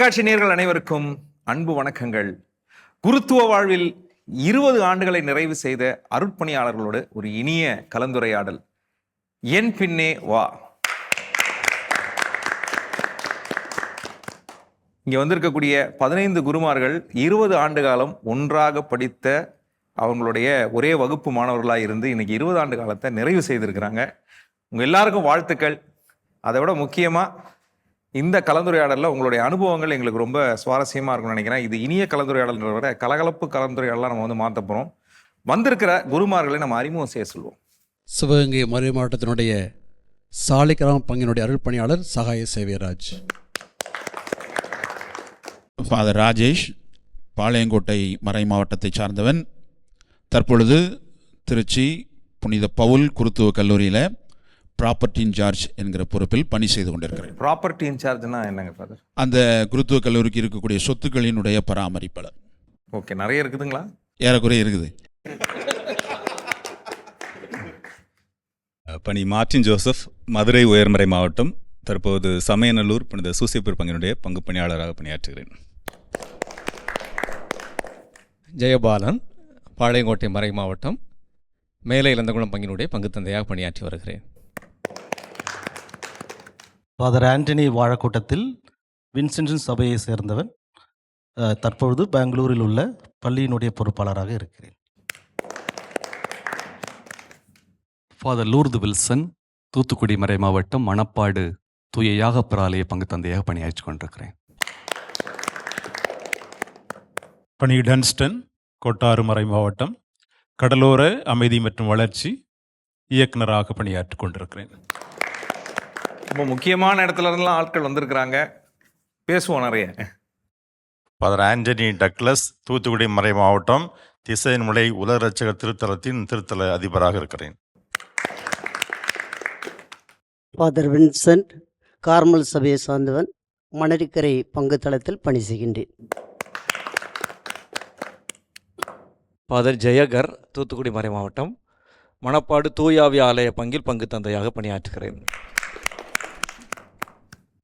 தொலைக்காட்சி நேர்கள் அனைவருக்கும் அன்பு வணக்கங்கள். குருத்துவ வாழ்வில் இருபது ஆண்டுகளை நிறைவு செய்த அருட்பணியாளர்களோடு ஒரு இனிய கலந்துரையாடல். என் பின்னே வா. இங்க வந்திருக்கக்கூடிய பதினைந்து குருமார்கள் இருபது ஆண்டு காலம் ஒன்றாக படித்த அவங்களுடைய ஒரே வகுப்பு மாணவர்களாக இருந்து இன்னைக்கு இருபது ஆண்டு காலத்தை நிறைவு செய்திருக்கிறாங்க. உங்க எல்லாருக்கும் வாழ்த்துக்கள். அதை விட முக்கியமா இந்த கலந்துரையாடலில் உங்களுடைய அனுபவங்கள் எங்களுக்கு ரொம்ப சுவாரஸ்யமாக இருக்கும்னு நினைக்கிறேன். இது இனிய கலந்துரையாடல்ன்றத விட கலகலப்பு கலந்துரையாடலாம் நம்ம வந்து மாற்ற போகிறோம் வந்திருக்கிற குருமார்களை நம்ம அறிமுகம் செய்ய சொல்லுவோம் சிவகங்கை மறை மாவட்டத்தினுடைய சாலிகிராம பங்கினுடைய அருள் பணியாளர் சகாய சேவியராஜ். ஃபாதர் ராஜேஷ் பாளையங்கோட்டை மறை மாவட்டத்தை சார்ந்தவன். தற்பொழுது திருச்சி புனித பவுல் குருத்துவ கல்லூரியில் ப்ராப்பர்ட்டி இன்சார்ஜ் என்கிற பொறுப்பில் பணி செய்து கொண்டிருக்கிறேன். ப்ராப்பர்ட்டி இன்சார்ஜ்னா என்னங்க ஃபாதர் அந்த குருத்துவ கல்லூரிக்கு இருக்கக்கூடிய சொத்துக்களினுடைய பராமரிப்பாளர். ஓகே நிறைய இருக்குதுங்களா? ஏறக்குறைய இருக்குது. பணி மார்டின் ஜோசப் மதுரை உயர்மறை மாவட்டம் தற்போது சமயநல்லூர் புனித சூசியப்பூர் பங்கினுடைய பங்கு பணியாளராக பணியாற்றுகிறேன். ஜெயபாலன் பாளையங்கோட்டை மறை மாவட்டம் மேலே இளந்தகுளம் பங்கினுடைய பங்கு தந்தையாக பணியாற்றி வருகிறேன். ஃபாதர் ஆண்டனி வாழக்கூட்டத்தில் வின்சென்டன் சபையை சேர்ந்தவன். தற்பொழுது பெங்களூரில் உள்ள பள்ளியினுடைய பொறுப்பாளராக இருக்கிறேன். ஃபாதர் லூர்து வில்சன் தூத்துக்குடி மறை மாவட்டம் மணப்பாடு தூய யாகப்பிராலய பங்கு தந்தையாக பணியாற்றி கொண்டிருக்கிறேன். பணி டன்ஸ்டன் கோட்டாறுமறை மாவட்டம் கடலோர அமைதி மற்றும் வளர்ச்சி இயக்குனராக பணியாற்றிக் கொண்டிருக்கிறேன். ரொம்ப முக்கியமான இடத்துல இருந்தெல்லாம் ஆட்கள் வந்திருக்கிறாங்க. பேசுவோம் நிறைய. ஃபாதர் ஆண்டனி டக்ளஸ் தூத்துக்குடி மறை மாவட்டம் திசையன்முலை உலக ரட்சகர் திருத்தலத்தின் திருத்தல அதிபராக இருக்கிறேன். ஃபாதர் வின்சென்ட் கார்மல் சபையை சார்ந்தவன் மணரிக்கரை பங்கு தளத்தில் பணி செய்கின்றேன். ஃபாதர் ஜெயகர் தூத்துக்குடி மறை மாவட்டம் மணப்பாடு தூயாவி ஆலய பங்கில் பங்கு தந்தையாக பணியாற்றுகிறேன்.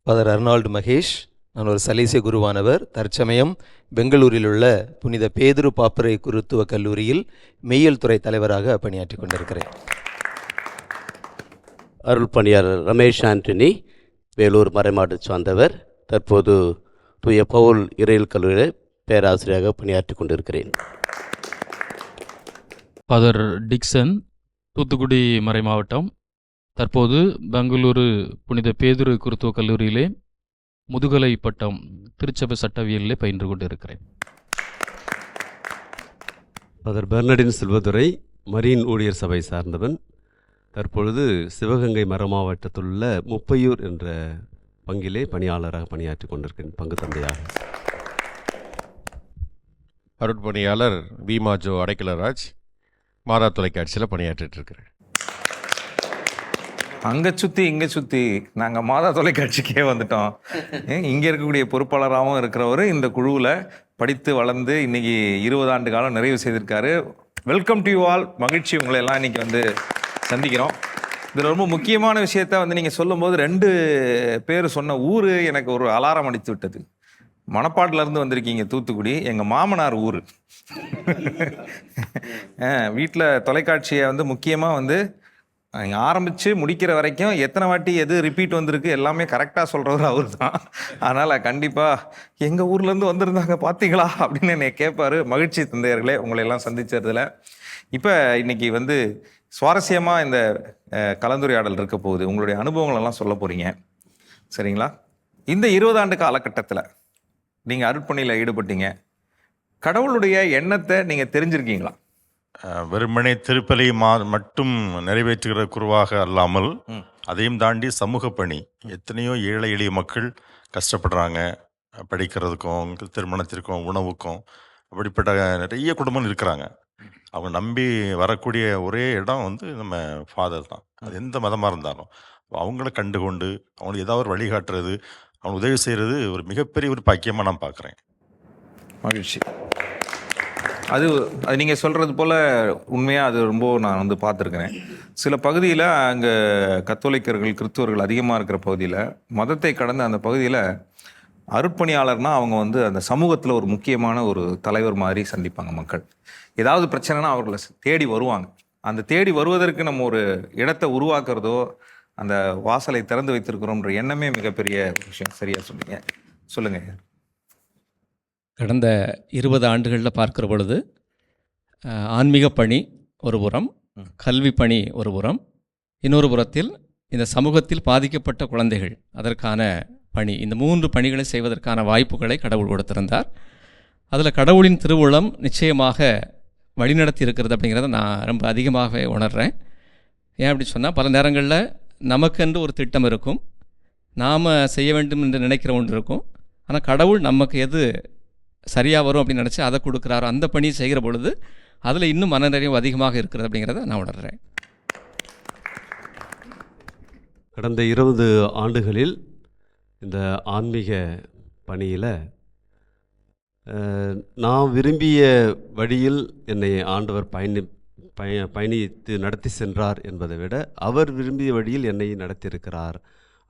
ஃபாதர் அர்னால்டு மகேஷ் நான் ஒரு சலேசிய குருவானவர். தற்சமயம் பெங்களூரில் உள்ள புனித பேதுரு பாப்பரை குருத்துவ கல்லூரியில் மெய்யியல் துறை தலைவராக பணியாற்றிக் கொண்டிருக்கிறேன். அருள் பணியாளர் ரமேஷ் ஆண்டனி வேலூர் மறைமாடு சார்ந்தவர். தற்போது தூய பவுல் இறையில் கல்லூரியில் பேராசிரியராக பணியாற்றிக் கொண்டிருக்கிறேன். ஃபாதர் டிக்சன் தூத்துக்குடி மறை மாவட்டம் தற்போது பெங்களூரு புனித பேதுரு குருத்துவ கல்லூரியிலே முதுகலை பட்டம் திருச்சபை சட்டவியலிலே பயின்று கொண்டிருக்கிறேன். ஃபாதர் பெர்னடின் செல்வதுரை மரீன் ஊழியர் சபை சார்ந்தவன். தற்பொழுது சிவகங்கை மர மாவட்டத்தில் உள்ள முப்பையூர் என்ற பங்கிலே பணியாளராக பணியாற்றிக் கொண்டிருக்கிறேன் பங்கு தந்தையாக. அருட்பணியாளர் பீமாஜோ அடைக்கலராஜ் மாதா தொலைக்காட்சியில் பணியாற்றிட்டு இருக்கிறேன் அங்க சுத்தி இங்க சுத்தி நாங்க மாதா தொலைக்காட்சிக்கே வந்துட்டோம். இங்கே இங்க இருக்கக்கூடிய பொறுப்பாளராகவும் இருக்கிறவர் இந்த குழுவில் படித்து வளர்ந்து இன்னைக்கு இருபது ஆண்டு காலம் நிறைவு செய்திருக்காரு. வெல்கம் டு யூ ஆல் மகிழ்ச்சி உங்களை எல்லாம் இன்னைக்கு வந்து சந்திக்கிறோம். இதில் ரொம்ப முக்கியமான விஷயத்த வந்து நீங்கள் சொல்லும்போது ரெண்டு பேர் சொன்ன ஊர் எனக்கு ஒரு அலாரம் அடித்து விட்டது. மணப்பாட்டுல இருந்து வந்திருக்கீங்க தூத்துக்குடி. எங்கள் மாமனார் ஊர். வீட்டில் தொலைக்காட்சியை வந்து முக்கியமாக வந்து ஆரம்பித்து முடிக்கிற வரைக்கும் எத்தனை வாட்டி எது ரிப்பீட் வந்திருக்கு எல்லாமே கரெக்டாக சொல்கிறவர் அவர் தான் அதனால் கண்டிப்பாக எங்கள் ஊர்லேருந்து வந்திருந்தாங்க பார்த்தீங்களா அப்படின்னு என்னை கேட்பார். மகிழ்ச்சி தந்தையர்களே உங்களையெல்லாம் சந்திச்சதில். இப்போ இன்றைக்கி வந்து சுவாரஸ்யமாக இந்த கலந்துரையாடல் இருக்க போகுது. உங்களுடைய அனுபவங்களெல்லாம் சொல்ல போகிறீங்க சரிங்களா? இந்த இருபது ஆண்டு காலகட்டத்தில் நீங்கள் அருட்பணியில் ஈடுபட்டீங்க. கடவுளுடைய எண்ணத்தை நீங்கள் தெரிஞ்சிருக்கீங்களா? வெறுமனே திருப்பலி மா மட்டும் நிறைவேற்றுகிற குருவாக அல்லாமல். அதையும் தாண்டி சமூக பணி. எத்தனையோ ஏழை எளிய மக்கள் கஷ்டப்படுறாங்க. படிக்கிறதுக்கும் திருமணத்திற்கும் உணவுக்கும். அப்படிப்பட்ட நிறைய குடும்பம் இருக்கிறாங்க. அவங்க நம்பி வரக்கூடிய ஒரே இடம் வந்து நம்ம ஃபாதர் தான். அது எந்த மதமாக இருந்தாலும். அவங்கள கண்டுகொண்டு அவங்களுக்கு ஏதாவது ஒரு வழிகாட்டுறது அவங்களுக்கு உதவி செய்கிறது ஒரு மிகப்பெரிய ஒரு பாக்கியமாக நான் பார்க்குறேன். மகிழ்ச்சி. அது அது நீங்கள் சொல்கிறது போல் உண்மையாக அது ரொம்ப நான் வந்து பார்த்துருக்கிறேன். சில பகுதியில் அங்கே கத்தோலிக்கர்கள் கிறிஸ்துவர்கள் அதிகமாக இருக்கிற பகுதியில் மதத்தை கடந்த அந்த பகுதியில் அருட்பணியாளர்னா அவங்க வந்து அந்த சமூகத்தில் ஒரு முக்கியமான ஒரு தலைவர் மாதிரி சந்திப்பாங்க மக்கள். ஏதாவது பிரச்சனைனா அவர்களை தேடி வருவாங்க. அந்த தேடி வருவதற்கு நம்ம ஒரு இடத்தை உருவாக்குறதோ அந்த வாசலை திறந்து வைத்திருக்கிறோம்ன்ற எண்ணமே மிகப்பெரிய விஷயம். சரியாக சொன்னீங்க. சொல்லுங்கள் கடந்த இருபது ஆண்டுகளில் பார்க்கிற பொழுது ஆன்மீக பணி ஒரு புறம் கல்வி பணி ஒரு புறம் இன்னொரு புறத்தில் இந்த சமூகத்தில் பாதிக்கப்பட்ட குழந்தைகள் அதற்கான பணி இந்த மூன்று பணிகளை செய்வதற்கான வாய்ப்புகளை கடவுள் கொடுத்திருந்தார். அதில் கடவுளின் திருவுளம் நிச்சயமாக வழிநடத்தி இருக்கிறது அப்படிங்கிறத நான் ரொம்ப அதிகமாகவே உணர்கிறேன் ஏன் அப்படி சொன்னால் பல நேரங்களில் நமக்கென்று ஒரு திட்டம் இருக்கும் நாம் செய்ய வேண்டும் என்று நினைக்கிற ஒன்று இருக்கும். ஆனால் கடவுள் நமக்கு எது சரியாக வரும் அப்படின்னு நினச்சி அதை கொடுக்குறாரோ அந்த பணியை செய்கிற பொழுது அதில் இன்னும் மனநிறைவு அதிகமாக இருக்கிறது அப்படிங்கிறத நான் உணர்கிறேன் கடந்த இருபது ஆண்டுகளில் இந்த ஆன்மீக பணியில் நான் விரும்பிய வழியில் என்னை ஆண்டவர் பயணி பய பயணித்து நடத்தி சென்றார் என்பதை விட அவர் விரும்பிய வழியில் என்னை நடத்தியிருக்கிறார்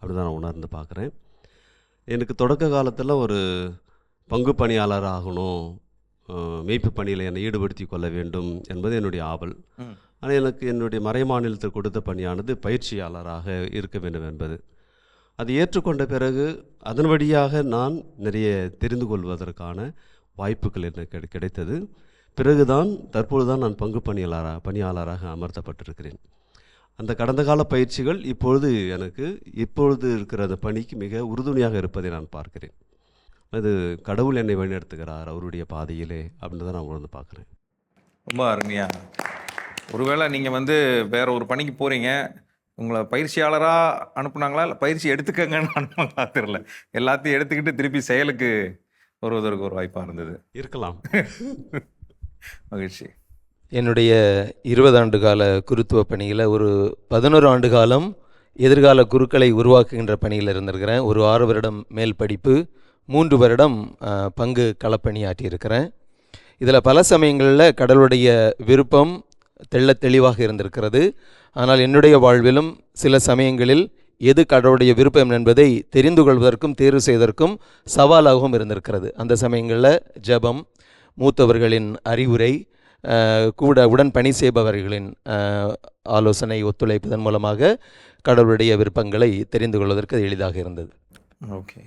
அப்படின்னு தான் நான் உணர்ந்து பார்க்குறேன். எனக்கு தொடக்க காலத்தில் ஒரு பங்கு பணியாளர் ஆகணும் அஹ், மேய்ப்பு பணியில் என்னை ஈடுபடுத்தி கொள்ள வேண்டும் என்பது என்னுடைய ஆவல். ஆனால் எனக்கு என்னுடைய மறைமாநிலத்தில் கொடுத்த பணியானது பயிற்சியாளராக இருக்க வேண்டும் என்பது. அது ஏற்றுக்கொண்ட பிறகு அதன் வழியாக நான் நிறைய தெரிந்து கொள்வதற்கான வாய்ப்புகள் எனக்கு கிடை- கிடைத்தது. பிறகுதான் தற்பொழுதுதான் நான் பங்கு பணியாளராக பணியாளராக அமர்த்தப்பட்டிருக்கிறேன். அந்த கடந்த கால பயிற்சிகள் இப்பொழுது எனக்கு இப்பொழுது இருக்கிற அந்த பணிக்கு மிக உறுதுணையாக இருப்பதை நான் பார்க்கிறேன். அது கடவுள் என்னை வழிநடத்துகிறார் அவருடைய பாதையிலே அப்படின்னு தான் நான் உணர்ந்து பார்க்குறேன். ரொம்ப அருமையா. ஒருவேளை நீங்கள் வந்து வேற ஒரு பணிக்கு போகிறீங்க உங்களை பயிற்சியாளராக அனுப்புனாங்களா? இல்லை பயிற்சி எடுத்துக்கங்கன்னு அனுப்புனாங்களா? தெரியல. எல்லாத்தையும் எடுத்துக்கிட்டு திருப்பி செயலுக்கு வருவதற்கு ஒரு வாய்ப்பாக இருந்தது. இருக்கலாம். மகிழ்ச்சி. என்னுடைய இருபது ஆண்டு கால குருத்துவ பணியில் ஒரு பதினோரு ஆண்டு காலம் எதிர்கால குருக்களை உருவாக்குகின்ற பணியில் இருந்திருக்கிறேன். ஒரு ஆறு வருடம் மேல் படிப்பு. மூன்று வருடம் பங்கு களப்பணியாற்றியிருக்கிறேன். இதில் பல சமயங்களில் கடவுளுடைய விருப்பம் தெள்ளத் தெளிவாக இருந்திருக்கிறது. ஆனால் என்னுடைய வாழ்விலும் சில சமயங்களில் எது கடவுளுடைய விருப்பம் என்பதை தெரிந்து கொள்வதற்கும் தேர்வு செய்வதற்கும் சவாலாகவும் இருந்திருக்கிறது. அந்த சமயங்களில் ஜெபம் மூத்தவர்களின் அறிவுரை கூட உடன் பணி செய்பவர்களின் ஆலோசனை ஒத்துழைப்பதன் மூலமாக கடவுளுடைய விருப்பங்களை தெரிந்து கொள்வதற்கு எளிதாக இருந்தது. ஓகே.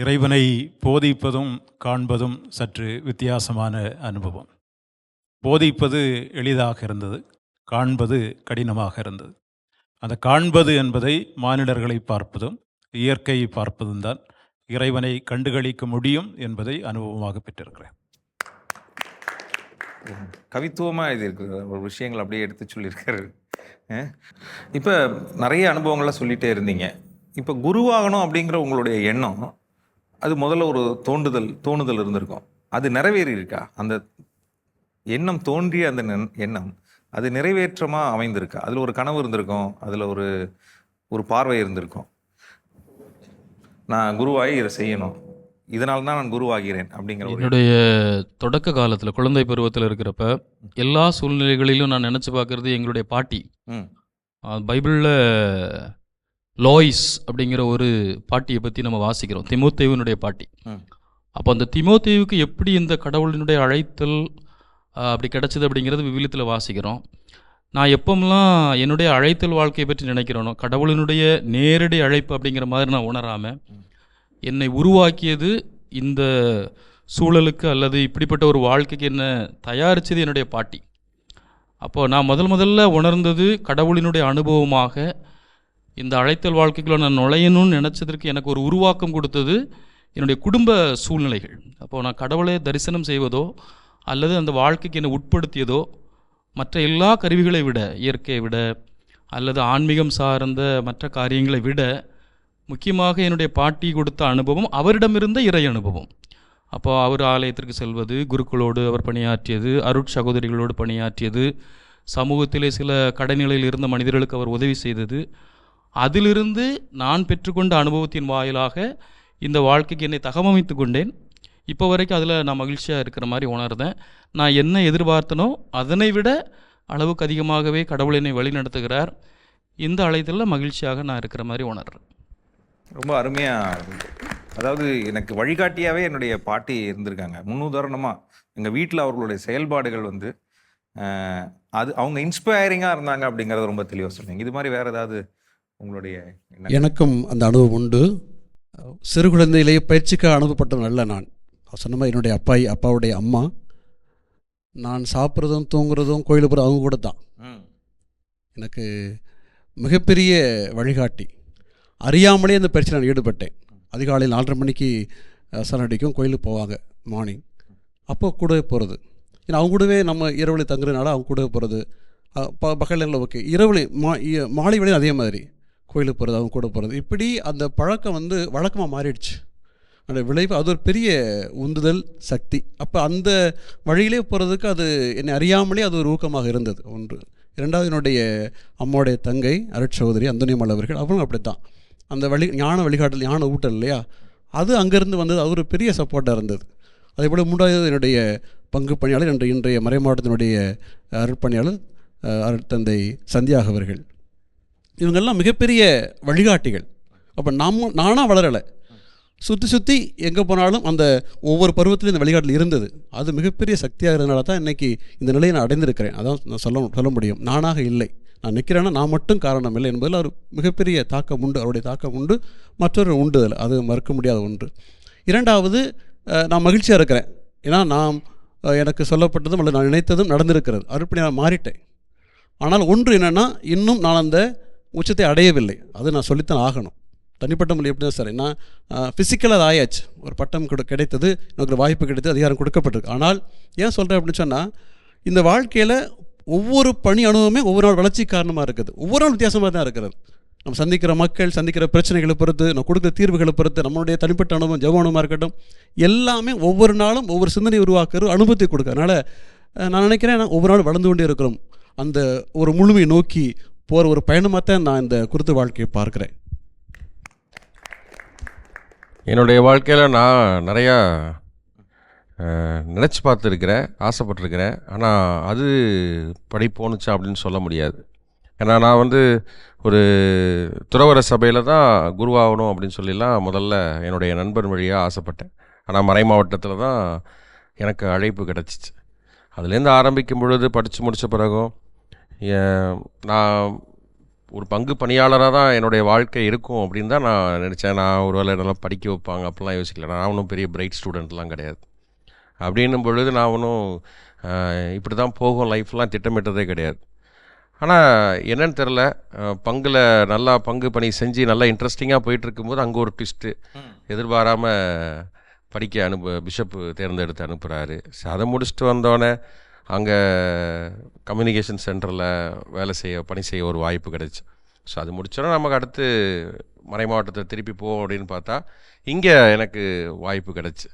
இறைவனை போதிப்பதும் காண்பதும் சற்று வித்தியாசமான அனுபவம். போதிப்பது எளிதாக இருந்தது காண்பது கடினமாக இருந்தது. அந்த காண்பது என்பதை மானிடர்களை பார்ப்பதும் இயற்கையை பார்ப்பதும் தான் இறைவனை கண்டுகளிக்க முடியும் என்பதை அனுபவமாக பெற்றிருக்கிறேன். கவித்துவமாக இது இருக்கு ஒரு விஷயங்கள் அப்படியே எடுத்து சொல்லியிருக்காரு. இப்போ நிறைய அனுபவங்களை சொல்லிகிட்டே இருந்தீங்க. இப்போ குருவாகணும் அப்படிங்கிற உங்களுடைய எண்ணம் அது முதல்ல ஒரு தோண்டுதல் தோணுதல் இருந்திருக்கும். அது நிறைவேறி இருக்கா அந்த எண்ணம் தோன்றிய அந்த எண்ணம் அது நிறைவேற்றமாக அமைந்திருக்கா? அதில் ஒரு கனவு இருந்திருக்கும். அதில் ஒரு ஒரு பார்வை இருந்திருக்கும். நான் குருவாகி இதை செய்யணும். இதனால தான் நான் குருவாகிறேன் அப்படிங்கிற என்னுடைய தொடக்க காலத்தில் குழந்தை பருவத்தில் இருக்கிறப்ப எல்லா சூழ்நிலைகளிலும் நான் நினச்சி பார்க்குறது எங்களுடைய பாட்டி. பைபிளில் லாய்ஸ் அப்படிங்கிற ஒரு பாட்டியை பற்றி நம்ம வாசிக்கிறோம். திமோத்தேவனுடைய பாட்டி. அப்போ அந்த திமோத்தேவுக்கு எப்படி இந்த கடவுளினுடைய அழைத்தல் அப்படி கிடைச்சது அப்படிங்கிறது விவிலியத்தில் வாசிக்கிறோம். நான் எப்போமெல்லாம் என்னுடைய அழைத்தல் வாழ்க்கையை பற்றி நினைக்கிறேனோ கடவுளினுடைய நேரடி அழைப்பு அப்படிங்கிற மாதிரி நான் உணராமல் என்னை உருவாக்கியது இந்த சூழலுக்கு அல்லது இப்படிப்பட்ட ஒரு வாழ்க்கைக்கு என்ன தயாரித்தது என்னுடைய பாட்டி. அப்போது நான் முதல் முதல்ல உணர்ந்தது கடவுளினுடைய அனுபவமாக இந்த அழைத்தல் வாழ்க்கைக்குள்ள நான் நுழையணும்னு நினச்சதற்கு எனக்கு ஒரு உருவாக்கம் கொடுத்தது என்னுடைய குடும்ப சூழ்நிலைகள். அப்போது நான் கடவுளை தரிசனம் செய்வதோ அல்லது அந்த வாழ்க்கைக்கு என்னை உட்படுத்தியதோ மற்ற எல்லா கருவிகளை விட இயற்கையை விட அல்லது ஆன்மீகம் சார்ந்த மற்ற காரியங்களை விட முக்கியமாக என்னுடைய பாட்டி கொடுத்த அனுபவம் அவரிடமிருந்த இறை அனுபவம். அப்போ அவர் ஆலயத்திற்கு செல்வது குருக்களோடு அவர் பணியாற்றியது அருட்சகோதரிகளோடு பணியாற்றியது சமூகத்திலே சில கடைநிலையில் இருந்த மனிதர்களுக்கு அவர் உதவி செய்தது அதிலிருந்து நான் பெற்றுக்கொண்ட அனுபவத்தின் வாயிலாக இந்த வாழ்க்கைக்கு என்னை தகவமைத்து கொண்டேன். இப்போ வரைக்கும் அதில் நான் மகிழ்ச்சியாக இருக்கிற மாதிரி உணர்ந்தேன். நான் என்ன எதிர்பார்த்தனோ அதனை விட அளவுக்கு அதிகமாகவே கடவுள் என்னை வழிநடத்துகிறார். இந்த அழைத்தலில் மகிழ்ச்சியாக நான் இருக்கிற மாதிரி உணர்றேன். ரொம்ப அருமையாக அதாவது எனக்கு வழிகாட்டியாகவே என்னுடைய பாட்டி இருந்திருக்காங்க. முன்னுதாரணமாக எங்கள் வீட்டில் அவர்களுடைய செயல்பாடுகள் வந்து அது அவங்க இன்ஸ்பைரிங்காக இருந்தாங்க அப்படிங்கிறத ரொம்ப தெளிவாக சொன்னீங்க இது மாதிரி வேறு ஏதாவது உங்களுடைய? எனக்கும் அந்த அனுபவம் உண்டு. சிறு குழந்தையிலேயே பயிற்சிக்காக அனுப்பப்பட்டவன் அல்ல நான். சொன்ன மாதிரி என்னுடைய அப்பாய் அப்பாவுடைய அம்மா. நான் சாப்பிட்றதும் தூங்குறதும் கோயிலுக்கு அவங்க கூட தான். எனக்கு மிகப்பெரிய வழிகாட்டி. அறியாமலே அந்த பயிற்சியில் நான் ஈடுபட்டேன். அதிகாலையில் நாலரை மணிக்கு சரணடிக்கும் கோயிலுக்கு போவாங்க மார்னிங் அப்போ கூடவே போகிறது ஏன்னா அவங்க கூடவே நம்ம இரவுல தங்குறதுனால அவங்க கூடவே போகிறது பகலில் ஓகே இரவுல மா மாலை வேளையும் அதே மாதிரி. கோயிலுக்கு போகிறது அவங்க கூட போகிறது இப்படி அந்த பழக்கம் வந்து வழக்கமாக மாறிடுச்சு. அந்த விளைவு அது ஒரு பெரிய உந்துதல் சக்தி. அப்போ அந்த வழியிலே போகிறதுக்கு அது என்னை அறியாமலே அது ஒரு ஊக்கமாக இருந்தது. ஒன்று. இரண்டாவது என்னுடைய அம்மாவுடைய தங்கை அருட்சகோதரி அந்தோனியம்மாள் அவர்கள் அவங்களும் அப்படி தான் அந்த வழி ஞான வழிகாட்டல் ஞான ஊட்டல் இல்லையா? அது அங்கேருந்து வந்தது அது ஒரு பெரிய சப்போர்ட்டாக இருந்தது. அதே போல் மூன்றாவது என்னுடைய பங்கு பணியாளர் என்ற இன்றைய மறை மாவட்டத்தினுடைய அருட்பணியாளர் அருட்தந்தை சந்தியாக அவர்கள். இவங்கெல்லாம் மிகப்பெரிய வழிகாட்டிகள். அப்போ நம்ம நானாக வளரலை. சுற்றி சுற்றி எங்கே போனாலும் அந்த ஒவ்வொரு பருவத்திலும் இந்த வழிகாட்டில் இருந்தது. அது மிகப்பெரிய சக்தியாக இருந்தனால தான் இன்றைக்கி இந்த நிலையை நான் அடைந்திருக்கிறேன். அதான் நான் சொல்ல சொல்ல முடியும். நானாக இல்லை. நான் நிற்கிறேன்னா நான் மட்டும் காரணம் இல்லை என்பதில் அவர் மிகப்பெரிய தாக்கம் உண்டு. அவருடைய தாக்கம் உண்டு. மற்றொரு உண்டு அதில். அது மறுக்க முடியாத ஒன்று. இரண்டாவது நான் மகிழ்ச்சியாக இருக்கிறேன். ஏன்னா நாம் எனக்கு சொல்லப்பட்டதும் அல்லது நான் நினைத்ததும் நடந்திருக்கிறது. அருப்பணி நான் மாறிட்டேன். ஆனால் ஒன்று என்னென்னா இன்னும் நான் அந்த உச்சத்தை அடையவில்லை. அது நான் சொல்லித்தான் ஆகணும். தனிப்பட்ட மொழி எப்படி தான் சார் நான் ஃபிசிக்கலாக ஆயாச்சு. ஒரு பட்டம் கொடு கிடைத்தது எனக்கு ஒரு வாய்ப்பு கிடைத்தது அதிகாரம் கொடுக்கப்பட்டிருக்கு. ஆனால் ஏன் சொல்கிறேன் அப்படின்னு சொன்னால் இந்த வாழ்க்கையில் ஒவ்வொரு பணி அனுபவமே ஒவ்வொரு நாள் வளர்ச்சி காரணமாக இருக்குது. ஒவ்வொரு நாள் வித்தியாசமாக தான் இருக்கிறது. நம்ம சந்திக்கிற மக்கள் சந்திக்கிற பிரச்சனைகளை பொறுத்து நம்ம கொடுக்குற தீர்வுகளை பொறுத்து நம்மளுடைய தனிப்பட்ட அனுபவம் ஜவ அனுபவமாக இருக்கட்டும் எல்லாமே ஒவ்வொரு நாளும் ஒவ்வொரு சிந்தனை உருவாக்குற அனுபவத்தை கொடுக்க அதனால் நான் நினைக்கிறேன் ஒவ்வொரு நாள் வளர்ந்து கொண்டே இருக்கிறோம். அந்த ஒரு முழுமையை நோக்கி போகிற ஒரு பயணமாக தான் நான் இந்த குருத்து வாழ்க்கையை பார்க்குறேன். என்னுடைய வாழ்க்கையில் நான் நிறையா நினச்சி பார்த்துருக்கிறேன் ஆசைப்பட்டிருக்கிறேன். ஆனால் அது படி போணுச்சா அப்படின்னு சொல்ல முடியாது. ஏன்னா நான் வந்து ஒரு துறவர சபையில் தான் குருவாகணும் அப்படின்னு சொல்லிலாம் முதல்ல என்னுடைய நண்பர் வழியாக ஆசைப்பட்டேன். ஆனால் மறை மாவட்டத்தில் தான் எனக்கு அழைப்பு கிடச்சிச்சு. அதுலேருந்து ஆரம்பிக்கும் பொழுது படித்து முடித்த பிறகும் நான் ஒரு பங்கு பணியாளராக தான் என்னுடைய வாழ்க்கை இருக்கும் அப்படின்னு தான் நான் நினச்சேன். நான் ஒரு வேளை நல்லா படிக்க வைப்பாங்க அப்படிலாம் யோசிக்கல. நான் ஒன்றும் பெரிய பிரைட் ஸ்டூடெண்ட்லாம் கிடையாது. அப்படின்னும் பொழுது நான் ஒன்றும் இப்படி தான் போகும். லைஃப்லாம் திட்டமிட்டதே கிடையாது. ஆனால் என்னன்னு தெரில பங்கில் நல்லா பங்கு பணி செஞ்சு நல்லா இன்ட்ரெஸ்டிங்காக போயிட்டு இருக்கும்போது அங்கே ஒரு ட்விஸ்ட்டு எதிர்பாராமல் படிக்க அனுப்பு பிஷப்பு தேர்ந்தெடுத்து அனுப்புகிறாரு அதை முடிச்சுட்டு வந்தோடனே அங்கே கம்யூனிகேஷன் சென்டரில் வேலை செய்ய பணி செய்ய ஒரு வாய்ப்பு கிடச்சி. ஸோ அது முடிச்சோன்னா நமக்கு அடுத்து மறை மாவட்டத்தை திருப்பி போவோம் அப்படின்னு பார்த்தா இங்கே எனக்கு வாய்ப்பு கிடச்சி.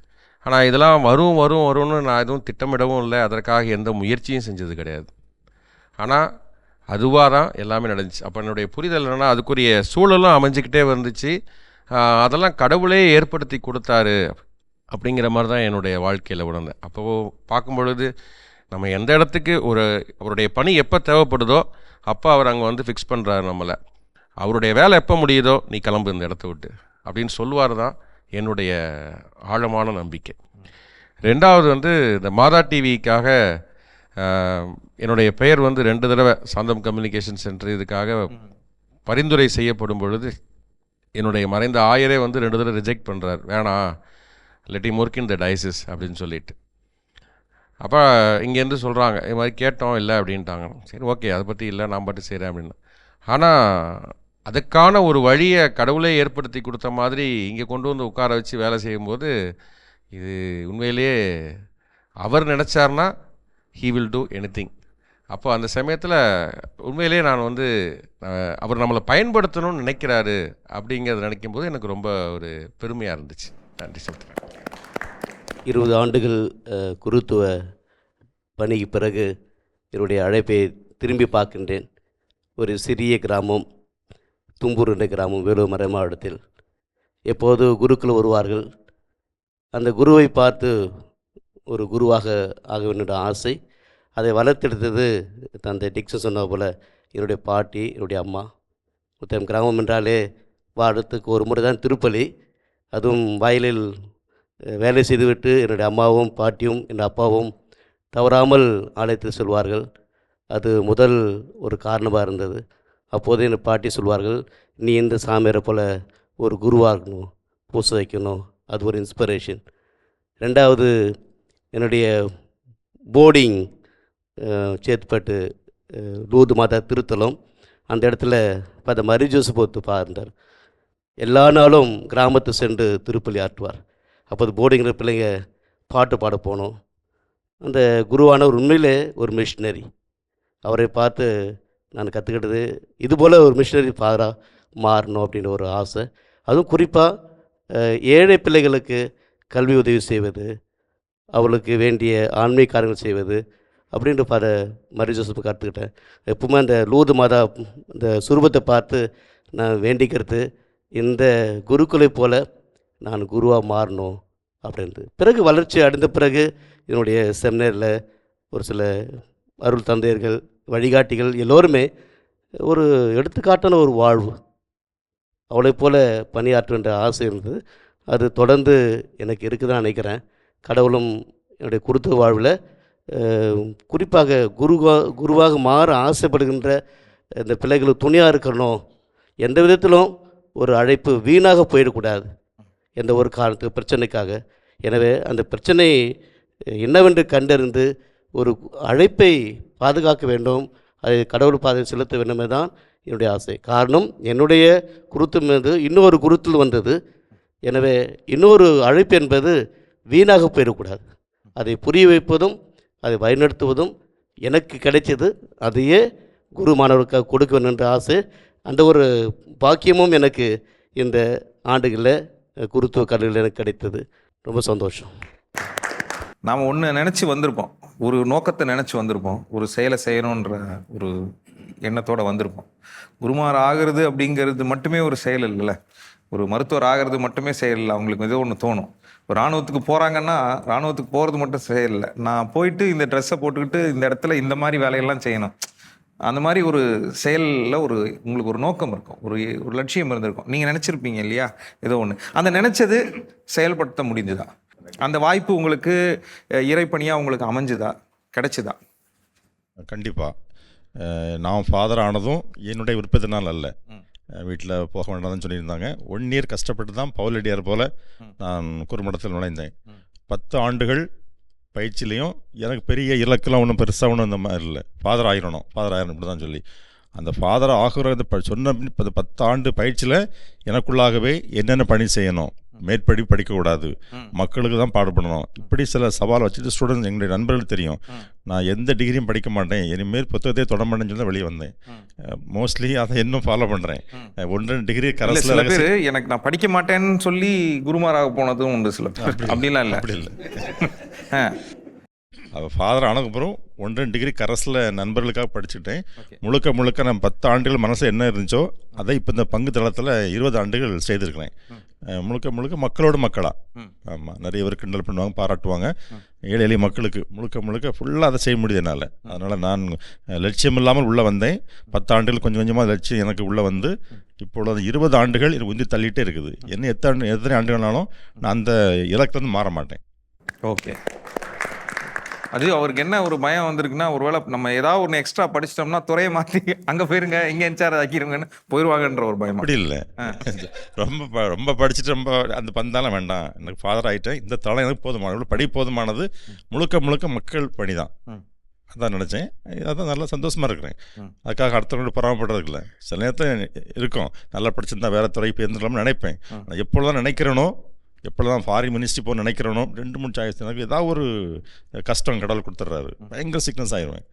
ஆனால் இதெல்லாம் வரும் வரும் வரும்னு நான் எதுவும் திட்டமிடவும் இல்லை. அதற்காக எந்த முயற்சியும் செஞ்சது கிடையாது. ஆனால் அதுவாக தான் எல்லாமே நடந்துச்சு. அப்போ என்னுடைய புரிதல் என்னென்னா அதுக்குரிய சூழலும் அமைஞ்சிக்கிட்டே வந்துச்சு. அதெல்லாம் கடவுளே ஏற்படுத்தி கொடுத்தாரு அப்படிங்கிற மாதிரி தான் என்னுடைய வாழ்க்கையில் உணர்ந்தேன். அப்போது பார்க்கும் பொழுது நம்ம எந்த இடத்துக்கு ஒரு அவருடைய பணி எப்போ தேவைப்படுதோ அப்போ அவர் அங்கே வந்து ஃபிக்ஸ் பண்ணுறாரு நம்மளை. அவருடைய வேலை எப்போ முடியுதோ நீ கிளம்பு இந்த இடத்த விட்டு அப்படின்னு சொல்லுவார் தான் என்னுடைய ஆழமான நம்பிக்கை. ரெண்டாவது வந்து இந்த மாதா டிவிக்காக என்னுடைய பெயர் வந்து ரெண்டு தடவை சாந்தம் கம்யூனிகேஷன் சென்டர் இதுக்காக பரிந்துரை செய்யப்படும் பொழுது என்னுடைய மறைந்த ஆயரே வந்து ரெண்டு தடவை ரிஜெக்ட் பண்ணுறார் வேணாம் லெட்டி இன் த டைசிஸ் அப்படின்னு சொல்லிட்டு. அப்போ இங்கேருந்து சொல்கிறாங்க இது மாதிரி கேட்டோம் இல்லை அப்படின்ட்டாங்க. சரி ஓகே அதை பற்றி இல்லை நான் பாட்டு செய்கிறேன் அப்படின்னு. ஆனால் அதுக்கான ஒரு வழியை கடவுளே ஏற்படுத்தி கொடுத்த மாதிரி இங்கே கொண்டு வந்து உட்கார வச்சு வேலை செய்யும்போது இது உண்மையிலேயே அவர் நினச்சார்னா he will do anything அப்போ அந்த சமயத்தில் உண்மையிலேயே நான் வந்து அவர் நம்மளை பயன்படுத்தணும்னு நினைக்கிறாரு அப்படிங்கிறத நினைக்கும் போது எனக்கு ரொம்ப ஒரு பெருமையாக இருந்துச்சு. நன்றி சொல்கிறேன் இருபது ஆண்டுகள் குருத்துவ பணிக்கு பிறகு என்னுடைய அழைப்பை திரும்பி பார்க்கின்றேன். ஒரு சிறிய கிராமம் தும்பூர் என்ற கிராமம் வேலூர் மறை மாவட்டத்தில். எப்போது குருக்கள் வருவார்கள்? அந்த குருவை பார்த்து ஒரு குருவாக ஆக வேண்டும் ஆசை. அதை வளர்த்தெடுத்தது தந்தை டிக்சன் சொன்ன போல் என்னுடைய பாட்டி என்னுடைய அம்மா. முத்தம் கிராமம் என்றாலே வாரத்துக்கு ஒரு முறை தான் திருப்பலி. அதுவும் வயலில் வேலை செய்துவிட்டு என்னுடைய அம்மாவும் பாட்டியும் என் அப்பாவும் தவறாமல் ஆலயத்தில் சொல்வார்கள். அது முதல் ஒரு காரணமாக இருந்தது. அப்போது என் பாட்டி சொல்வார்கள் நீ இந்த சாமியாரை போல் ஒரு குருவாகணும் பூச வைக்கணும். அது ஒரு இன்ஸ்பிரேஷன் ரெண்டாவது என்னுடைய போர்டிங் சேத்பட்டு லூது மாதா திருத்தலம் அந்த இடத்துல பார்த்த மரி போத்து இருந்தார் எல்லா நாளும் கிராமத்து சென்று திருப்பலி ஆற்றுவார். அப்போது போர்டிங்கில் பிள்ளைங்க பாட்டு பாட போனோம் அந்த குருவானவர் உண்மையிலே ஒரு மிஷினரி அவரை பார்த்து நான் கற்றுக்கிட்டது இதுபோல் ஒரு மிஷினரி ஃபாதராக மாறணும் அப்படின்ற ஒரு ஆசை. அதுவும் குறிப்பாக ஏழை பிள்ளைகளுக்கு கல்வி உதவி செய்வது அவளுக்கு வேண்டிய ஆன்மீக காரியங்கள் செய்வது அப்படின்ற பல மரி ஜோசப் கற்றுக்கிட்டேன் எப்பவுமே அந்த லூது மாதா இந்த சுரூபத்தை பார்த்து நான் வேண்டிக்கிறது இந்த குருக்களை போல் நான் குருவாக மாறணும் அப்படின்றது பிறகு வளர்ச்சி அடைந்த பிறகு என்னுடைய செமினரில் ஒரு சில அருள் தந்தையர்கள் வழிகாட்டிகள் எல்லோருமே ஒரு எடுத்துக்காட்டான ஒரு வாழ்வு. அவளை போல பணியாற்றுகின்ற ஆசை இருந்தது. அது தொடர்ந்து எனக்கு இருக்குதுன்னு நினைக்கிறேன். கடவுளும் என்னுடைய குருத்துவ வாழ்வில் குறிப்பாக குருவா குருவாக மாற ஆசைப்படுகின்ற இந்த பிள்ளைகளுக்கு துணையாக இருக்கணும். எந்த விதத்திலும் ஒரு அழைப்பு வீணாக போயிடக்கூடாது. எந்த ஒரு காரணத்துக்கு பிரச்சனைக்காக. எனவே அந்த பிரச்சனை என்னவென்று கண்டறிந்து ஒரு அழைப்பை பாதுகாக்க வேண்டும். அதை கடவுள் பாதையில் செலுத்த வேண்டுமே தான் என்னுடைய ஆசை. காரணம் என்னுடைய குருத்து மீது இன்னொரு குருத்தில் வந்தது. எனவே இன்னொரு அழைப்பு என்பது வீணாக போயிடக்கூடாது. அதை புரிய வைப்பதும் அதை வழிநடத்துவதும் எனக்கு கிடைச்சது அதையே குரு மாணவருக்காக கொடுக்க வேண்டும் என்ற ஆசை. அந்த ஒரு பாக்கியமும் எனக்கு இந்த ஆண்டுகளில் குருத்துவ கல்லூரியில் எனக்கு கிடைத்தது. ரொம்ப சந்தோஷம். நாம் ஒன்று நினச்சி வந்திருப்போம். ஒரு நோக்கத்தை நினச்சி வந்திருப்போம். ஒரு செயலை செய்யணுன்ற ஒரு எண்ணத்தோடு வந்திருப்போம். குருமார் ஆகிறது அப்படிங்கிறது மட்டுமே ஒரு செயல் இல்லைல்ல. ஒரு மருத்துவர் ஆகிறது மட்டுமே செயல் இல்லை. அவங்களுக்கு ஏதோ ஒன்று தோணும். ஒரு இராணுவத்துக்கு போகிறாங்கன்னா இராணுவத்துக்கு போகிறது மட்டும் செயல் இல்லை. நான் போயிட்டு இந்த ட்ரெஸ்ஸை போட்டுக்கிட்டு இந்த இடத்துல இந்த மாதிரி வேலையெல்லாம் செய்யணும். அந்த மாதிரி ஒரு செயலில் ஒரு உங்களுக்கு ஒரு நோக்கம் இருக்கும். ஒரு ஒரு லட்சியம் இருந்திருக்கும். நீங்கள் நினச்சிருப்பீங்க இல்லையா? ஏதோ ஒன்று அந்த நினச்சது செயல்படுத்த முடிஞ்சுதா? அந்த வாய்ப்பு உங்களுக்கு இறைப்பணியாக உங்களுக்கு அமைஞ்சுதா? கிடைச்சுதா? கண்டிப்பாக நான் ஃபாதர் ஆனதும் என்னுடைய விருப்பத்தினால் அல்ல. வீட்டில் போக வேண்டாம்னு சொல்லியிருந்தாங்க. ஒன் இயர் கஷ்டப்பட்டு தான் பவுலடியார் போல் நான் குறுமடத்தில் நுழைந்தேன். பத்து ஆண்டுகள் பயிற்சியிலையும் எனக்கு பெரிய இலக்கெல்லாம் ஒன்றும் பெருசாக ஒன்றும் இந்த மாதிரி இல்லை. ஃபாதர் ஆகிடணும் ஃபாதர் ஆகிடணும் இப்படி தான் சொல்லி. அந்த ஃபாதர் ஆகுறது சொன்ன பின் பத்து ஆண்டு பயிற்சியில் எனக்குள்ளாகவே என்னென்ன பணி செய்யணும்? மேற்படி படிக்கக்கூடாது. மக்களுக்கு தான் பாடுபடணும் இப்படி சில சவால் வச்சுட்டு ஸ்டூடெண்ட்ஸ் எங்களுடைய நண்பர்களுக்கு தெரியும். நான் எந்த டிகிரியும் படிக்க மாட்டேன். இனிமேல் புத்தகத்தை தொட மாட்டேன்னு சொல்லி வெளியே வந்தேன். மோஸ்ட்லி அதை இன்னும் ஃபாலோ பண்ணுறேன் ஒன்று டிகிரி கரஸில் பேர் எனக்கு நான் படிக்க மாட்டேன்னு சொல்லி குருமாராக போனதும் உண்டு சில அப்படிலாம் இல்லை. அப்படி இல்லை. அவள் ஃபாதர் ஆனதுக்கப்புறம் ஒன்று ரெண்டு டிகிரி கரஸில் நண்பர்களுக்காக படிச்சுட்டேன். முழுக்க முழுக்க நான் பத்து ஆண்டுகள் மனசு என்ன இருந்துச்சோ அதை இப்போ இந்த பங்கு தளத்தில் இருபது ஆண்டுகள் செய்திருக்கிறேன். முழுக்க முழுக்க மக்களோட மக்களாக ஆமாம் நிறைய பேர் கிண்டல் பண்ணுவாங்க பாராட்டுவாங்க. ஏழை எளிய மக்களுக்கு முழுக்க முழுக்க ஃபுல்லாக அதை செய்ய முடியுது என்னால். அதனால் நான் லட்சியம் இல்லாமல் உள்ளே வந்தேன். பத்து ஆண்டுகள் கொஞ்சம் கொஞ்சமாக லட்சியம் எனக்கு உள்ளே வந்து இப்பொழுது இருபது ஆண்டுகள் இது உந்தி தள்ளிட்டே இருக்குது. என்ன எத்தனை எத்தனை ஆண்டுகள்னாலும் நான் அந்த இலக்கிலேருந்து மாற மாட்டேன். ஓகே. அது அவருக்கு என்ன ஒரு பயம் வந்திருக்குன்னா ஒருவேளை நம்ம ஏதாவது ஒன்று எக்ஸ்ட்ரா படிச்சிட்டோம்னா துறையை மாற்றி அங்கே போயிருங்க இங்கே இன்சார்ஜ் ஆக்கிருங்கன்னு போயிடுவாங்கன்ற ஒரு பயம்? அப்படி இல்லை. ரொம்ப ரொம்ப படிச்சுட்டு ரொம்ப அந்த பந்தாலம் வேண்டாம். எனக்கு ஃபாதர் ஆகிட்டேன் இந்த தளம் எனக்கு போதுமானது படி போதுமானது முழுக்க முழுக்க மக்கள் பணி தான் அதான் நினச்சேன். அதான் நல்லா சந்தோஷமாக இருக்கிறேன். அதுக்காக அடுத்தவங்களோட பராமப்படுறதுக்கு இல்லை. சில நேரத்தில் இருக்கும். நல்லா படிச்சிருந்தா வேற துறைக்கு போயிருந்துடலாம்னு நினைப்பேன். நான் எப்பொழுதான் நினைக்கிறேனோ எப்பொழுதான் ஃபாரின் மினிஸ்ட்ரி போக நினைக்கிறேனோ ரெண்டு மூணு சாய்ஸ் எனக்கு ஏதாவது ஒரு கஷ்டம் கடவுள் கொடுத்துட்றாரு. பயங்கர சிக்னஸ் ஆயிடுவேன்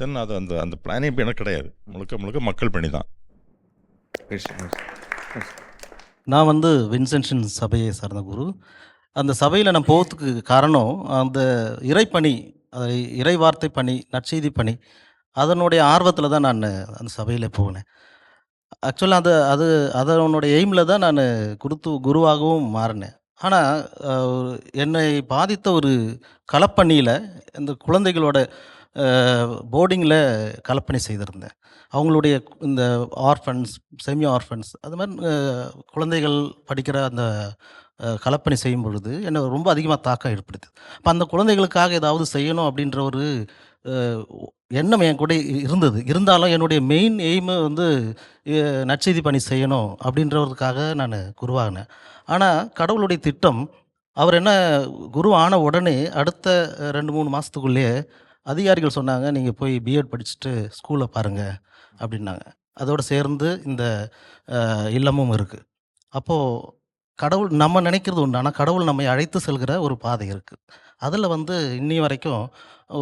தென் அது அந்த அந்த பிளானே இப்போ எனக்கு கிடையாது. முழுக்க முழுக்க மக்கள் பணி தான். நான் வந்து வின்சென்ஷன் சபையை சார்ந்த குரு. அந்த சபையில் நான் போகிறதுக்கு காரணம் அந்த இறைப்பணி அது இறை வார்த்தை பணி நற்செய்தி பணி அதனுடைய ஆர்வத்தில் தான் நான் அந்த சபையில் போனேன். ஆக்சுவலாக அது அது அதனுடைய எய்மில் தான் நான் குருத்து குருவாகவும் மாறினேன். ஆனால் என்னை பாதித்த ஒரு கலப்பணியில் இந்த குழந்தைகளோட போர்டிங்கில் கலப்பணி செய்திருந்தேன். அவங்களுடைய இந்த ஆர்ஃபன்ஸ் செமி ஆர்ஃபன்ஸ் அது மாதிரி குழந்தைகள் படிக்கிற அந்த கலப்பணி செய்யும் பொழுது என்னை ரொம்ப அதிகமாக தாக்கம் ஏற்படுத்துது. அப்போ அந்த குழந்தைகளுக்காக ஏதாவது செய்யணும் அப்படின்ற ஒரு எண்ணம் என் கூட இருந்தது. இருந்தாலும் என்னுடைய மெயின் எய்மு வந்து நற்செய்தி பணி செய்யணும் அப்படின்றதுக்காக நான் குருவாகினேன் ஆனால் கடவுளுடைய திட்டம் அவர் என்ன குரு ஆன உடனே அடுத்த ரெண்டு மூணு மாதத்துக்குள்ளேயே அதிகாரிகள் சொன்னாங்க நீங்கள் போய் பிஎட் படிச்சுட்டு ஸ்கூலை பாருங்கள் அப்படின்னாங்க. அதோடு சேர்ந்து இந்த இல்லமும் இருக்குது அப்போது கடவுள் நம்ம நினைக்கிறது உண்டு. ஆனால் கடவுள் நம்மை அழைத்து செல்கிற ஒரு பாதை இருக்குது அதில் வந்து இன்னி வரைக்கும்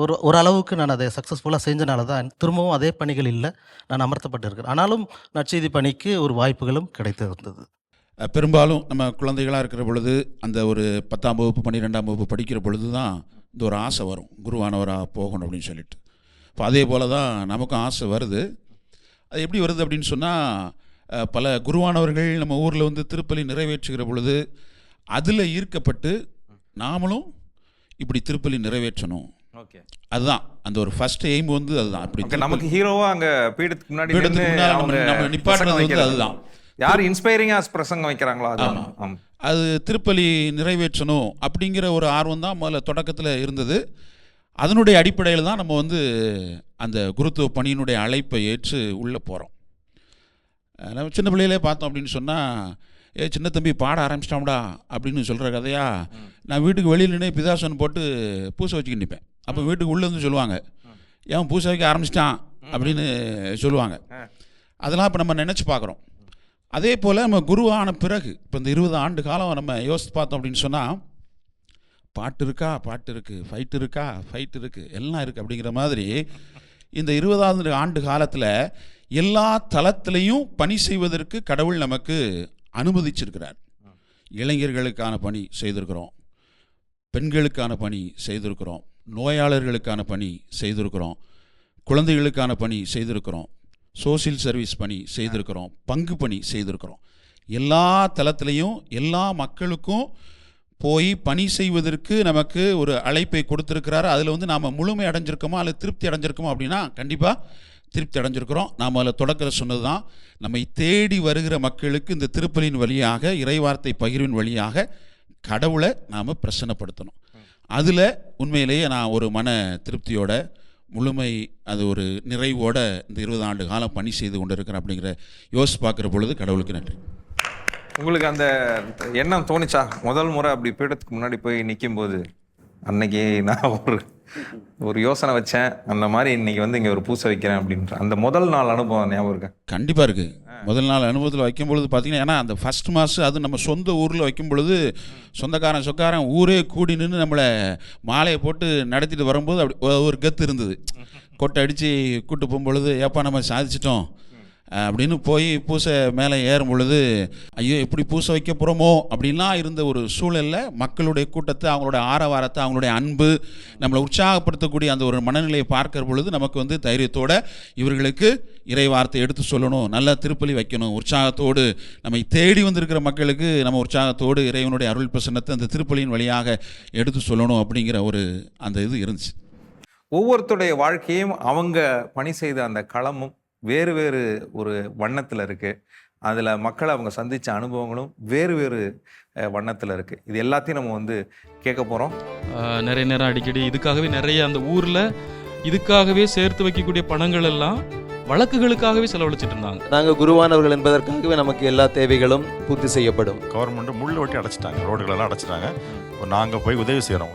ஒரு ஓரளவுக்கு நான் அதை சக்ஸஸ்ஃபுல்லாக செஞ்சனால தான் திரும்பவும் அதே பணிகள் இல்லை நான் அமர்த்தப்பட்டிருக்கிறேன். ஆனாலும் நற்செய்தி பணிக்கு ஒரு வாய்ப்புகளும் கிடைத்து இருந்தது பெரும்பாலும் நம்ம குழந்தைகளாக இருக்கிற பொழுது அந்த ஒரு பத்தாம் வகுப்பு பன்னிரெண்டாம் வகுப்பு படிக்கிற பொழுது தான் இந்த ஒரு ஆசை வரும். குருவானவராக போகணும் அப்படின்னு சொல்லிட்டு. இப்போ அதே போல் தான் நமக்கும் ஆசை வருது. அது எப்படி வருது அப்படின்னு சொன்னால் பல குருவானவர்கள் நம்ம ஊரில் வந்து திருப்பலி நிறைவேற்றுகிற பொழுது அதில் ஈர்க்கப்பட்டு நாமளும் இப்படி திருப்பலி நிறைவேற்றணும். அதுதான். அந்த ஒரு ஃபர்ஸ்ட் எய்ம் வந்து அதுதான். அப்படி ஓகே நமக்கு ஹீரோவா அங்க பீடத்துக்கு முன்னாடி நம்ம- பிரசங்கம் வந்து. அதுதான். யார் இன்ஸ்பைரிங்கா பிரசங்கம் வைக்கிறாங்களோ அதான். அது திருப்பலி நிறைவேற்றணும் அப்படிங்கிற ஒரு ஆர்வம் தான் முதல்ல தொடக்கத்தில் இருந்தது. அதனுடைய அடிப்படையில் தான் நம்ம வந்து அந்த குருத்துவ பணியினுடைய அழைப்பை ஏற்று உள்ளே போகிறோம் நம்ம சின்ன பிள்ளையிலே பார்த்தோம் அப்படின்னு சொன்னால் ஏ சின்ன தம்பி பாட ஆரம்பிச்சிட்டோம்டா அப்படின்னு சொல்கிற கதையா நான் வீட்டுக்கு வெளியில் நின்று பிதாசன் போட்டு பூசை வச்சுக்கிட்டு நிற்பேன் அப்போ வீட்டுக்கு உள்ளே வந்து சொல்லுவாங்க ஏன் பூசை வைக்க ஆரம்பிச்சிட்டான்? அப்படின்னு சொல்லுவாங்க. அதெல்லாம் இப்போ நம்ம நினச்சி பார்க்குறோம். அதே போல் நம்ம குருவான பிறகு இப்போ இந்த இருபது ஆண்டு காலம் நம்ம யோசித்து பார்த்தோம் அப்படின்னு சொன்னால் பாட்டு இருக்கா? பாட்டு இருக்குது ஃபைட் இருக்கா? ஃபைட் இருக்குது எல்லாம் இருக்குது அப்படிங்கிற மாதிரி இந்த இருபதாவது ஆண்டு காலத்தில் எல்லா தளத்திலையும் பணி செய்வதற்கு கடவுள் நமக்கு அனுமதிச்சிருக்கிறார். இளைஞர்களுக்கான பணி செய்திருக்கிறோம். பெண்களுக்கான பணி செய்திருக்கிறோம். நோயாளர்களுக்கான பணி செய்திருக்கிறோம். குழந்தைகளுக்கான பணி செய்திருக்கிறோம். சோசியல் சர்வீஸ் பணி செய்திருக்கிறோம். பங்கு பணி செய்திருக்கிறோம். எல்லா தளத்திலையும் எல்லா மக்களுக்கும் போய் பணி செய்வதற்கு நமக்கு ஒரு அழைப்பை கொடுத்துருக்கிறாரு. அதில் வந்து நாம் முழுமை அடைஞ்சிருக்கோமா? அல்லது திருப்தி அடைஞ்சிருக்கோமா அப்படின்னா கண்டிப்பாக திருப்தி அடைஞ்சிருக்கிறோம். நாம் அதில் தொடக்கத்தில் சொன்னது தான் நம்மை தேடி வருகிற மக்களுக்கு இந்த திருப்பலின் வழியாக இறைவார்த்தை பகிர்வின் வழியாக கடவுளை நாம் பிரசன்னப்படுத்தணும். அதில் உண்மையிலேயே நான் ஒரு மன திருப்தியோட முழுமை அது ஒரு நிறைவோட இந்த இருபது ஆண்டு காலம் பணி செய்து கொண்டிருக்கிறேன் அப்படிங்கிற யோசி பார்க்குற பொழுது கடவுளுக்கு நன்றி. உங்களுக்கு அந்த எண்ணம் தோணுச்சா? முதல் முறை அப்படி பீடத்துக்கு முன்னாடி போய் நிக்கும்போது அன்னைக்கு நான் ஒரு ஒரு யோசனை வச்சேன். அந்த மாதிரி இன்னைக்கு வந்து இங்கே ஒரு பூசை வைக்கிறேன் அப்படின்ற அந்த முதல் நாள் அனுபவம் ஞாபகம் இருக்கா? கண்டிப்பாக இருக்குது முதல் நாள் அனுபவத்தில் வைக்கும் பொழுது பார்த்தீங்கன்னா ஏன்னா அந்த ஃபஸ்ட் மாதம் அது நம்ம சொந்த ஊரில் வைக்கும் பொழுது சொந்தக்காரன் சொக்காரன் ஊரே கூடி நின்று நம்மளை மாலையை போட்டு நடத்திட்டு வரும்போது அப்படி ஒரு கத்து இருந்தது. கொட்டை அடித்து கூட்டு போகும்பொழுது ஏப்பா நம்ம சாதிச்சிட்டோம். அப்படின்னு போய் பூசை மேலே ஏறும் பொழுது ஐயோ எப்படி பூசை வைக்க போகிறோமோ அப்படின்லாம் இருந்த ஒரு சூழலில் மக்களுடைய கூட்டத்தை அவங்களுடைய ஆரவாரத்தை அவங்களுடைய அன்பு நம்மளை உற்சாகப்படுத்தக்கூடிய அந்த ஒரு மனநிலையை பார்க்கிற பொழுது நமக்கு வந்து தைரியத்தோட இவர்களுக்கு இறை வார்த்தை எடுத்து சொல்லணும் நல்லா திருப்பலி வைக்கணும் உற்சாகத்தோடு நம்மை தேடி வந்திருக்கிற மக்களுக்கு நம்ம உற்சாகத்தோடு இறைவனுடைய அருள் பிரசன்னத்தை அந்த திருப்பலியின் வழியாக எடுத்து சொல்லணும் அப்படிங்கிற ஒரு அந்த இது இருந்துச்சு. ஒவ்வொருத்தருடைய வாழ்க்கையும் அவங்க பணி செய்த அந்த களமும் வேறு வேறு ஒரு வண்ணத்தில் இருக்குது அதில் மக்களை அவங்க சந்தித்த அனுபவங்களும் வேறு வேறு வண்ணத்தில் இருக்குது இது எல்லாத்தையும் நம்ம வந்து கேட்க போகிறோம் நிறைய நேரம் அடிக்கடி இதுக்காகவே நிறைய அந்த ஊரில் இதுக்காகவே சேர்த்து வைக்கக்கூடிய பணங்கள் எல்லாம் வழக்குகளுக்காகவே செலவழிச்சிட்டு இருந்தாங்க. நாங்கள் குருவானவர்கள் என்பதற்காகவே நமக்கு எல்லா தேவைகளும் பூர்த்தி செய்யப்படும். கவர்மெண்ட் முள் வெட்டி அடைச்சிட்டாங்க. ரோடுகளெல்லாம் அடைச்சிட்டாங்க. நாங்கள் போய் உதவி செய்கிறோம்